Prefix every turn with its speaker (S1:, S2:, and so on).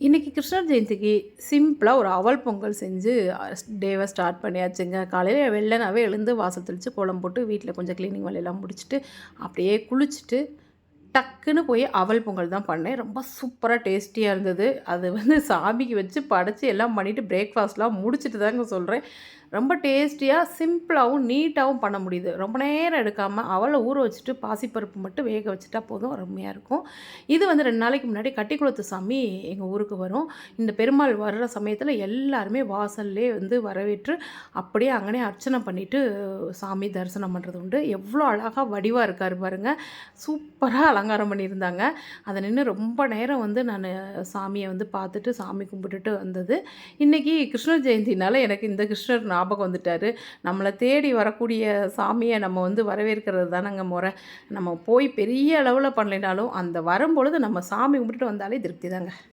S1: இன்றைக்கி கிருஷ்ணர் ஜெயந்திக்கு சிம்பிளாக ஒரு அவல் பொங்கல் செஞ்சு டேவை ஸ்டார்ட் பண்ணியாச்சுங்க. காலையில் வெள்ளனாவே எழுந்து வாசல் தெளித்து கோலம் போட்டு வீட்டில் கொஞ்சம் க்ளீனிங் வேலையெல்லாம் முடிச்சுட்டு அப்படியே குளிச்சுட்டு டக்குன்னு போய் அவல் பொங்கல் தான் பண்ணேன். ரொம்ப சூப்பராக டேஸ்டியாக இருந்தது. அது வந்து சாமிக்கு வச்சு படைச்சி எல்லாம் பண்ணிவிட்டு பிரேக்ஃபாஸ்ட்லாம் முடிச்சுட்டு தாங்க சொல்கிறேன் ரொம்ப டேஸ்டியாக சிம்பிளாகவும் நீட்டாகவும் பண்ண முடியுது. ரொம்ப நேரம் எடுக்காமல் அவளை ஊற வச்சுட்டு பாசிப்பருப்பு மட்டும் வேக வச்சுட்டா போதும் அருமையாக இருக்கும். இது வந்து ரெண்டு நாளைக்கு முன்னாடி கட்டிக்குளத்து சாமி எங்கள் ஊருக்கு வரும். இந்த பெருமாள் வர்ற சமயத்தில் எல்லாருமே வாசல்லே வந்து வரவேற்று அப்படியே அங்கனே அர்ச்சனை பண்ணிவிட்டு சாமி தரிசனம் பண்ணுறது உண்டு. எவ்வளோ அழகாக வடிவாக இருக்கார் பாருங்கள் சூப்பராக அலங்காரம் பண்ணியிருந்தாங்க. அதை நின்று ரொம்ப நேரம் வந்து நான் சாமியை வந்து பார்த்துட்டு சாமி கும்பிட்டுட்டு வந்தது. இன்றைக்கி கிருஷ்ண ஜெயந்தினால் எனக்கு இந்த கிருஷ்ணர் ஞாபகம் வந்துட்டார். நம்மளை தேடி வரக்கூடிய சாமியை நம்ம வந்து வரவேற்கிறது தானங்க முறை. நம்ம போய் பெரிய அளவில் பண்ணலைனாலும் அந்த வரும்பொழுது நம்ம சாமி கும்பிட்டுட்டு வந்தாலே திருப்தி தாங்க.